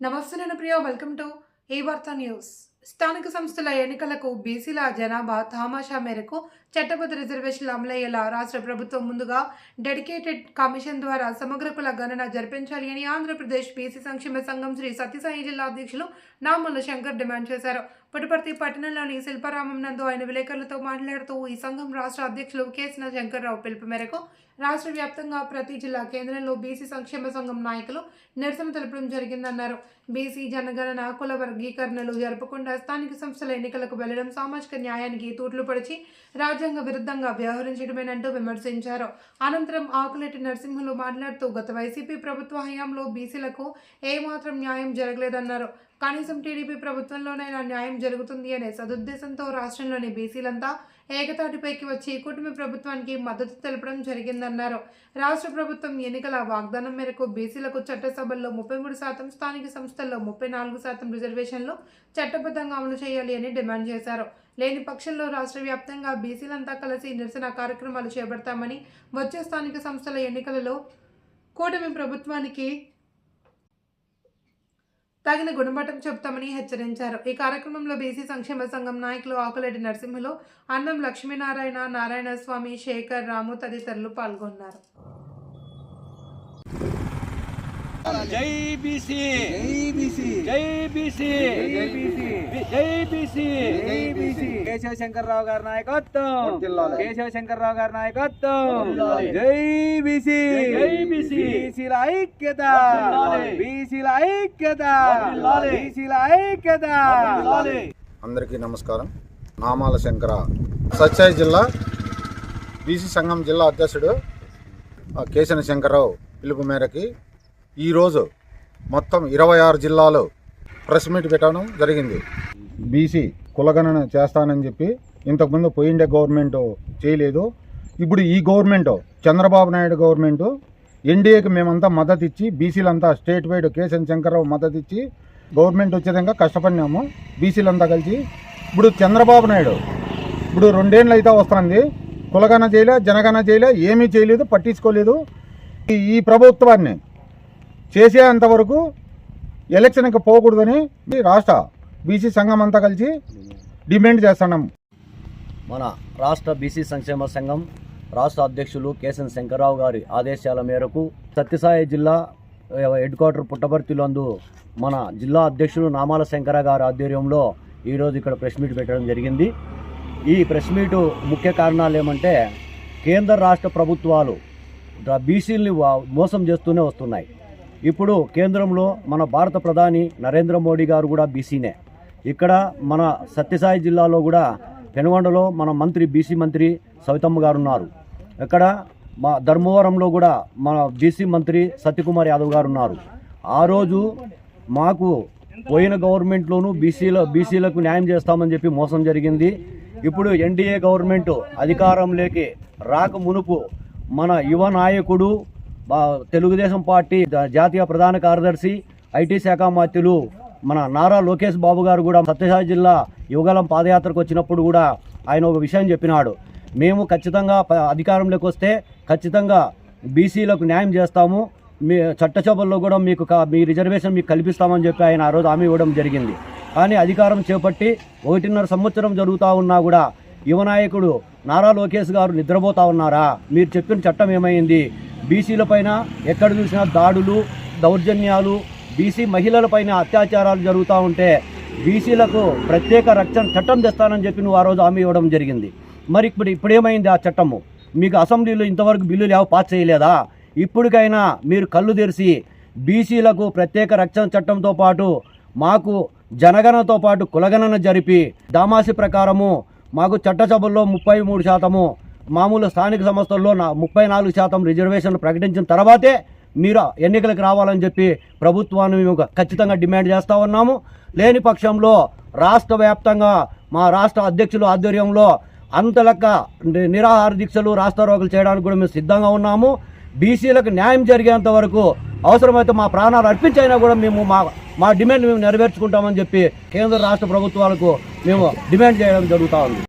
నమస్తే నేను ప్రియ welcome to ఏ వార్తా న్యూస్ స్థానిక సంస్థల ఎన్నికలకు బీసీల జనాభా తామాషా మేరకు చట్టబద్ధ రిజర్వేషన్లు అమలయ్యేలా రాష్ట్ర ప్రభుత్వం ముందుగా డెడికేటెడ్ కమిషన్ ద్వారా సమగ్ర కుల గణన జరిపించాలి అని ఆంధ్రప్రదేశ్ బీసీ సంక్షేమ సంఘం శ్రీ సత్యసాయి జిల్లా అధ్యక్షులు నామల్ల శంకర్ డిమాండ్ చేశారు. పుట్టపర్తి పట్టణంలోని శిల్పారామం నందు ఆయన విలేకరులతో మాట్లాడుతూ ఈ సంఘం రాష్ట్ర అధ్యక్షులు కేసిన శంకర్రావు పిలుపు మేరకు రాష్ట్ర వ్యాప్తంగా ప్రతి జిల్లా కేంద్రంలో బీసీ సంక్షేమ సంఘం నాయకులు నిరసన తెలపడం జరిగిందన్నారు. బీసీ జనగణన కుల వర్గీకరణలు జరపకుండా స్థానిక సంస్థల ఎన్నికలకు వెళ్ళడం సామాజిక న్యాయానికి తూట్లు పడిచి రాజ్యాంగ విరుద్ధంగా వ్యవహరించడమేనంటూ విమర్శించారు. అనంతరం ఆకులెట్టి నరసింహులు మాట్లాడుతూ గత వైసీపీ ప్రభుత్వ హయాంలో బీసీలకు ఏమాత్రం న్యాయం జరగలేదన్నారు. కనీసం టీడీపీ ప్రభుత్వంలోనైనా న్యాయం జరుగుతుంది అనే సదుద్దేశంతో రాష్ట్రంలోని బీసీలంతా ఏకతాటిపైకి వచ్చి కూటమి ప్రభుత్వానికి మద్దతు తెలపడం జరిగిందన్నారు. రాష్ట్ర ప్రభుత్వం ఎన్నికల వాగ్దానం మేరకు బీసీలకు చట్టసభల్లో ముప్పై మూడు శాతం స్థానిక సంస్థల్లో ముప్పై నాలుగు శాతం రిజర్వేషన్లు చట్టబద్ధంగా అమలు చేయాలి అని డిమాండ్ చేశారు. లేని పక్షంలో రాష్ట్ర వ్యాప్తంగా బీసీలంతా కలిసి నిరసన కార్యక్రమాలు చేపడతామని వచ్చే స్థానిక సంస్థల ఎన్నికలలో కూటమి ప్రభుత్వానికి తగిన గుణపాఠం చెబుతామని హెచ్చరించారు. ఈ కార్యక్రమంలో బీసీ సంక్షేమ సంఘం నాయకులు ఆకులెడ్డి నరసింహులు అన్నం లక్ష్మీనారాయణ నారాయణ స్వామి శేఖర్ రాము తదితరులు పాల్గొన్నారు. జై బీసీ! జై బీసీ జై బీసీ జై బీసీ జై బీసీ జై బీసీ కేశవ శంకర్రావు గారి నాయకత్వం. కేశవ శంకర్రావు గారి నాయకత్వం. జై బీసీ జై బీసీ. బీసీల ఐక్యత. బీసీల ఐక్యత. బీసీల ఐక్యత అందరికీ నమస్కారం. నామాల శంకర. సత్యాయి జిల్లా బీసీ సంఘం జిల్లా అధ్యక్షుడు కేశన శంకరరావు పిలుపు మేరకి ఈరోజు మొత్తం ఇరవై ఆరు జిల్లాలో ప్రెస్ మీట్ పెట్టడం జరిగింది. బీసీ కులగణన చేస్తానని చెప్పి ఇంతకుముందు పోయిండే గవర్నమెంట్ చేయలేదు. ఇప్పుడు ఈ గవర్నమెంట్ చంద్రబాబు నాయుడు గవర్నమెంట్ ఎన్డీఏకి మేమంతా మద్దతు ఇచ్చి బీసీలంతా statewide K C N Shankarrao మద్దతు ఇచ్చి గవర్నమెంట్ వచ్చేదంగా కష్టపడినాము. బీసీలంతా కలిసి ఇప్పుడు చంద్రబాబు నాయుడు ఇప్పుడు రెండేళ్ళు అయితే వస్తుంది. కులగన చేయలే జనగణ చేయలే ఏమీ చేయలేదు పట్టించుకోలేదు. ఈ- ప్రభుత్వాన్ని చేసేంతవరకు ఎలక్షన్ ఇంకా పోకూడదని రాష్ట్ర బీసీ సంఘం అంతా కలిసి డిమాండ్ చేస్తున్నాం. మన రాష్ట్ర బీసీ సంక్షేమ సంఘం రాష్ట్ర అధ్యక్షులు కేసన్ శంకర్రావు గారి ఆదేశాల మేరకు సత్యసాయి జిల్లా హెడ్ క్వార్టర్ పుట్టపర్తిలందు మన జిల్లా అధ్యక్షులు నామాల శంకర గారి ఆధ్వర్యంలో ఈరోజు ఇక్కడ ప్రెస్ మీట్ పెట్టడం జరిగింది. ఈ ప్రెస్ మీటు ముఖ్య కారణాలు ఏమంటే కేంద్ర రాష్ట్ర ప్రభుత్వాలు బీసీల్ని వా- మోసం చేస్తూనే వస్తున్నాయి. ఇప్పుడు కేంద్రంలో మన భారత ప్రధాని నరేంద్ర మోడీ గారు కూడా బీసీనే. ఇక్కడ మన సత్యసాయి జిల్లాలో కూడా పెనుగొండలో మన మంత్రి బీసీ మంత్రి సవితమ్మ గారు ఉన్నారు. ఇక్కడ మా ధర్మవరంలో కూడా మన బీసీ మంత్రి సత్యకుమార్ యాదవ్ గారు ఉన్నారు. ఆ రోజు మాకు పోయిన గవర్నమెంట్లోనూ బీసీల బీసీలకు న్యాయం చేస్తామని చెప్పి మోసం జరిగింది. ఇప్పుడు ఎన్డీఏ గవర్నమెంట్ అధికారంలోకి రాక మునుపు మన యువ నాయకుడు తెలుగుదేశం పార్టీ జాతీయ ప్రధాన కార్యదర్శి ఐటీ శాఖ మంత్రులు మన నారా లోకేష్ బాబు గారు కూడా సత్యసాయి జిల్లా యువగలం పాదయాత్రకు వచ్చినప్పుడు కూడా ఆయన ఒక విషయం చెప్పినాడు. మేము ఖచ్చితంగా ప- అధికారంలోకి వస్తే ఖచ్చితంగా బీసీలకు న్యాయం చేస్తాము. మీ చట్టసభల్లో కూడా మీకు మీ రిజర్వేషన్ మీకు కల్పిస్తామని చెప్పి ఆయన ఆ రోజు హామీ ఇవ్వడం జరిగింది. కానీ అధికారం చేపట్టి ఒకటిన్నర సంవత్సరం జరుగుతూ ఉన్నా కూడా యువ నాయకుడు నారా లోకేష్ గారు నిద్రపోతా ఉన్నారా? మీరు చెప్పిన చట్టం ఏమైంది? బీసీల పైన ఎక్కడ చూసినా దాడులు దౌర్జన్యాలు బీసీ మహిళలపైన అత్యాచారాలు జరుగుతూ ఉంటే బీసీలకు ప్రత్యేక రక్షణ చట్టం తెస్తానని చెప్పి నువ్వు ఆ రోజు హామీ ఇవ్వడం జరిగింది. మరి ఇప్పుడు ఇప్పుడేమైంది ఆ చట్టము? మీకు అసెంబ్లీలో ఇంతవరకు బిల్లులు ఏవో పాస్ చేయలేదా? ఇప్పటికైనా మీరు కళ్ళు తెరిచి బీసీలకు ప్రత్యేక రక్షణ చట్టంతో పాటు మాకు జనగణనతో పాటు కులగణన జరిపి దామాసి ప్రకారము మాకు చట్టసభల్లో ముప్పై మూడు శాతము మామూలు స్థానిక సంస్థల్లో నా ముప్పై నాలుగు శాతం రిజర్వేషన్లు ప్రకటించిన తర్వాతే మీరు ఎన్నికలకు రావాలని చెప్పి ప్రభుత్వాన్ని మేము ఖచ్చితంగా డిమాండ్ చేస్తూ ఉన్నాము. లేని పక్షంలో రాష్ట్ర వ్యాప్తంగా మా రాష్ట్ర అధ్యక్షులు ఆధ్వర్యంలో అంత లెక్క నిరాహార దీక్షలు రాస్తారోకలు చేయడానికి కూడా మేము సిద్ధంగా ఉన్నాము. బీసీలకు న్యాయం జరిగేంత వరకు అవసరమైతే మా ప్రాణాలు అర్పించైనా కూడా మేము మా మా డిమాండ్ మేము నెరవేర్చుకుంటామని చెప్పి కేంద్ర రాష్ట్ర ప్రభుత్వాలకు మేము డిమాండ్ చేయడం జరుగుతూ ఉంది.